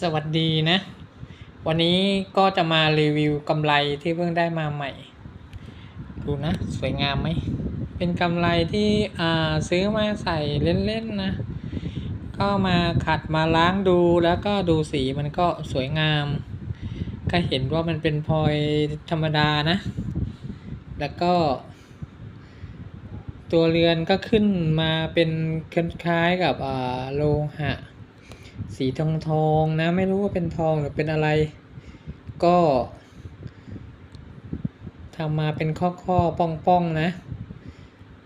สวัสดีนะ วันนี้ก็จะมารีวิวกำไรที่เพิ่งได้มาใหม่ ดูนะ สวยงามไหม เป็นกำไรที่อ่าซื้อมาใส่เล่นๆนะ ก็มาขัดมาล้างดูแล้วก็ดูสีมันก็สวยงาม ก็เห็นว่ามันเป็นพลอยธรรมดานะ แล้วก็ ตัวเรือนก็ขึ้นมาเป็นคล้ายๆกับอ่าโลหะ สีทองทองนะ ไม่รู้ว่าเป็นทองหรือเป็นอะไร ก็ทำมาเป็นข้อข้อป้องป้องๆนะ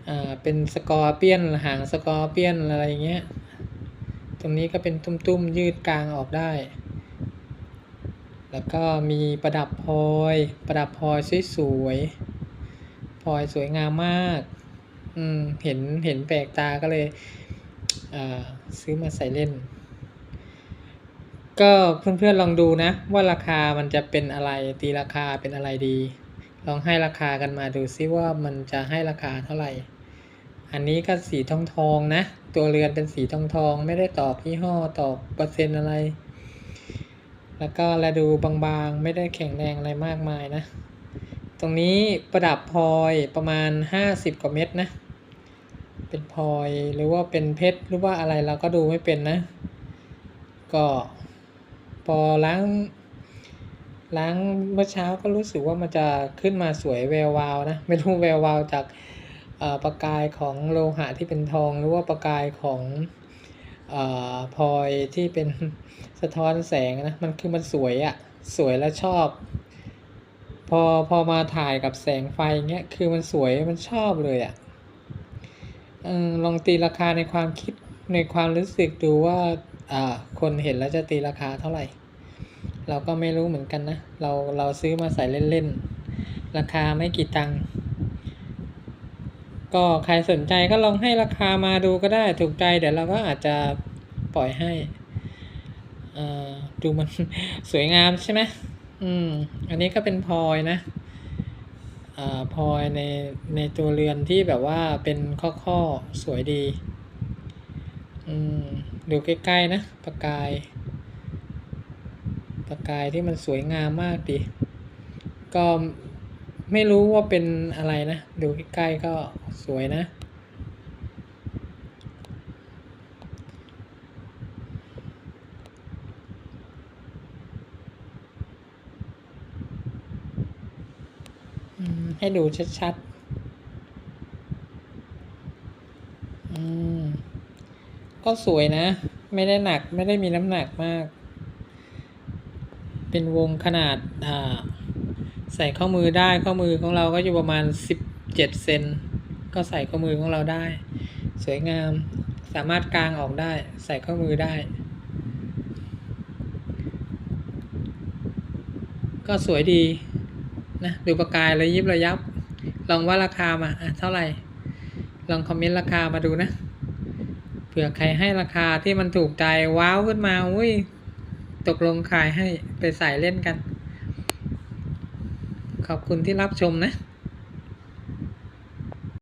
อ่าเป็นสกอร์เปียนหางสกอร์เปียนอะไรเงี้ย ตรงนี้ก็เป็นตุ้มๆ ยืดกลางออกได้ แล้วก็มีประดับพลอย ประดับพลอยสวยๆพลอยสวยงามมาก อืม เห็นเห็นแปลกตาก็เลย อ่า ซื้อมาใส่เล่น ก็เพื่อนๆลองดูนะ ว่าราคามันจะเป็นอะไรตีราคาเป็นอะไรดี ลองให้ราคากันมาดูซิว่ามันจะให้ราคาเท่าไหร่ อันนี้ก็สีทองทองนะ ตัวเรือนเป็นสีทองทองไม่ได้ตอกยี่ห้อตอกเปอร์เซ็นต์อะไร แล้วก็แลดูบางๆไม่ได้แข็งแรงอะไรมากมายนะ ตรงนี้ประดับพลอยประมาณห้าสิบกว่าเม็ดนะ เป็นพลอยหรือว่าเป็นเพชรหรือว่าอะไรเราก็ดูไม่เป็นนะ ก็ พอล้างล้างเมื่อเช้าก็รู้สึกว่ามันจะขึ้นมาสวยแวววาวนะ ไม่รู้แวววาวจากประกายของโลหะที่เป็นทอง หรือว่าประกายของอพลอยที่เป็นสะท้อนแสงนะ มันคือมันสวยอะสวยแล้วชอบ พอพอมาถ่ายกับแสงไฟเงี้ยคือมันสวยมันชอบเลยอะออลองตีราคาในความคิดในความรู้สึกดูว่า คนเห็นแล้วจะตีราคาเท่าไหร่ เราก็ไม่รู้เหมือนกันนะ เราเราซื้อมาใส่เล่นๆ ราคาไม่กี่ตังค์ก็ใครสนใจก็ลองให้ราคามาดูก็ได้ถูกใจเดี๋ยวเราก็อาจจะปล่อยให้ดูมันสวยงามใช่ไหมอืม อันนี้ก็เป็นพลอยนะอพลอยในในตัวเรือนที่แบบว่าเป็นข้อๆสวยดี อืมดูใกล้ๆนะประกาย ประกายที่มันสวยงามมากดีก็ไม่รู้ว่าเป็นอะไรนะ ดูใกล้ๆก็สวยนะอืมให้ดูชัดๆ อืม ก็สวยนะ ไม่ได้หนักไม่ได้มีน้ำหนักมาก เป็นวงขนาดอ่าใส่ข้อมือได้ข้อมือของเราก็อยู่ประมาณสิบเจ็ดเซนก็ใส่ข้อมือของเราได้ สวยงามสามารถกางออกได้ ใส่ข้อมือได้ ก็สวยดีนะดูประกายระยิบระยับ ลองว่าราคามาเท่าไหร่ ลองคอมเมนต์ราคามาดูนะ ผื่อใครให้ราคาที่มันถูกใจว้าวขึ้นมาอุ้ยตกลงขายให้ไปใส่เล่นกัน ขอบคุณที่รับชมนะ